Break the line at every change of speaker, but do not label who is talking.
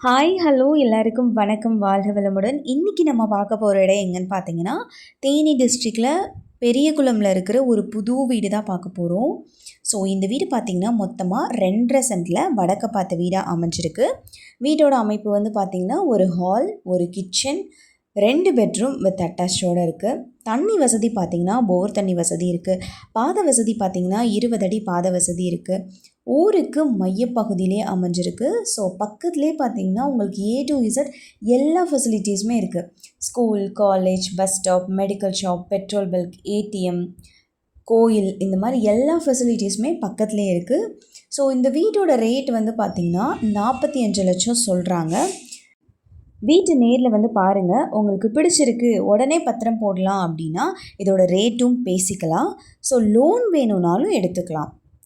Hi hello எல்லாருக்கும் வணக்கம். வாழ்க வளமுடன். இன்றைக்கி நம்ம பார்க்க போகிற இடம் எங்கன்னு பார்த்தீங்கன்னா தேனி டிஸ்ட்ரிக்டில் பெரியகுளமில் இருக்கிற ஒரு புது வீடு தான் பார்க்க போகிறோம் ஸோ இந்த வீடு பார்த்திங்கன்னா மொத்தமாக ரெண்டரை சென்டில் வடக்க பார்த்த வீடாக அமைஞ்சிருக்கு. வீட்டோட அமைப்பு வந்து பார்த்திங்கன்னா ஒரு ஹால் ஒரு கிச்சன் ரெண்டு பெட்ரூம் வித் அட்டாச்சோடு இருக்குது தண்ணி வசதி பார்த்திங்கன்னா போர் தண்ணி வசதி இருக்குது பாத வசதி பார்த்திங்கன்னா இருபது அடி பாத வசதி இருக்குது ஊருக்கு மையப்பகுதியிலே அமைஞ்சிருக்கு. ஸோ பக்கத்துலேயே பார்த்தீங்கன்னா உங்களுக்கு ஏ டு இசட் எல்லா ஃபெசிலிட்டிஸுமே இருக்குது school college bus stop medical shop petrol bulk ATM கோயில் இந்த மாதிரி எல்லா ஃபெசிலிட்டிஸுமே பக்கத்துலேயே இருக்குது ஸோ இந்த வீட்டோட ரேட் வந்து பார்த்திங்கன்னா நாற்பத்தி அஞ்சு லட்சம் சொல்கிறாங்க வீட்டு நேரில் வந்து பாருங்கள் உங்களுக்கு பிடிச்சிருக்கு உடனே பத்திரம் போடலாம் அப்படின்னா இதோட ரேட்டும் பேசிக்கலாம். ஸோ லோன் வேணும்னாலும் எடுத்துக்கலாம்.